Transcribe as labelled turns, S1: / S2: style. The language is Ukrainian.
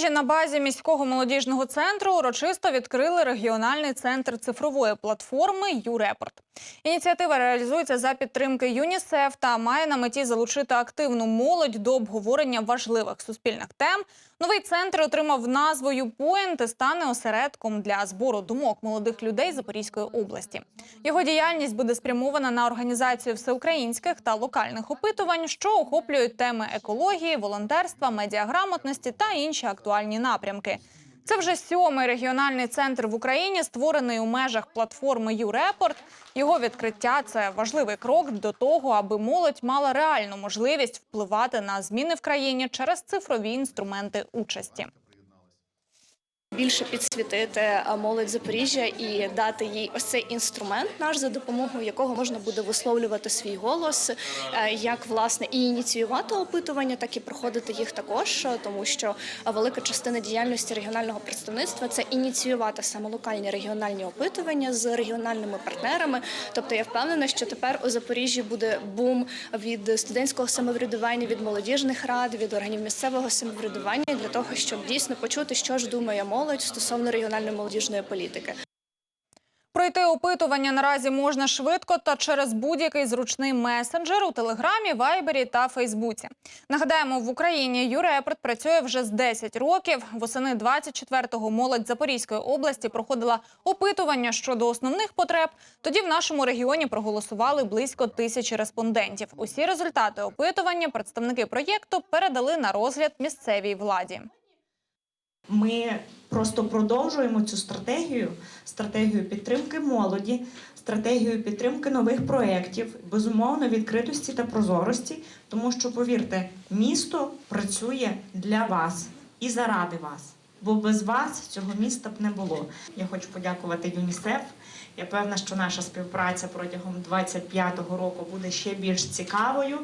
S1: Запоріжжі на базі міського молодіжного центру урочисто відкрили регіональний центр цифрової платформи ЮРепорт. Ініціатива реалізується за підтримки ЮНІСЕФ та має на меті залучити активну молодь до обговорення важливих суспільних тем. Новий центр отримав назву «Юпоінт» і стане осередком для збору думок молодих людей Запорізької області. Його діяльність буде спрямована на організацію всеукраїнських та локальних опитувань, що охоплюють теми екології, волонтерства, медіаграмотності та інші актуальні напрямки. Це вже сьомий регіональний центр в Україні, створений у межах платформи «Юрепорт». Його відкриття це важливий крок до того, аби молодь мала реальну можливість впливати на зміни в країні через цифрові інструменти участі.
S2: Більше підсвітити е, молодь Запоріжжя і дати їй ось цей інструмент, наш за допомогою якого можна буде висловлювати свій голос, е, як власне і ініціювати опитування, так і проходити їх також, е, тому що велика частина діяльності регіонального представництва це ініціювати саме локальні регіональні опитування з регіональними партнерами. Тобто я впевнена, що тепер у Запоріжжі буде бум від студентського самоврядування, від молодіжних рад, від органів місцевого самоврядування для того, щоб дійсно почути, що ж думає молодь стосовно регіональної молодіжної політики.
S1: Пройти опитування наразі можна швидко та через будь-який зручний месенджер у Телеграмі, Вайбері та Фейсбуці. Нагадаємо, в Україні Юрепорт працює вже з 10 років. Восени 24-го молодь Запорізької області проходила опитування щодо основних потреб. Тоді в нашому регіоні проголосували близько тисячі респондентів. Усі результати опитування представники проєкту передали на розгляд місцевій владі.
S3: Ми просто продовжуємо цю стратегію, стратегію підтримки молоді, стратегію підтримки нових проєктів, безумовно, відкритості та прозорості, тому що, повірте, місто працює для вас і заради вас. Бо без вас цього міста б не було. Я хочу подякувати ЮНІСЕФ. Я певна, що наша співпраця протягом 25-го року буде ще більш цікавою.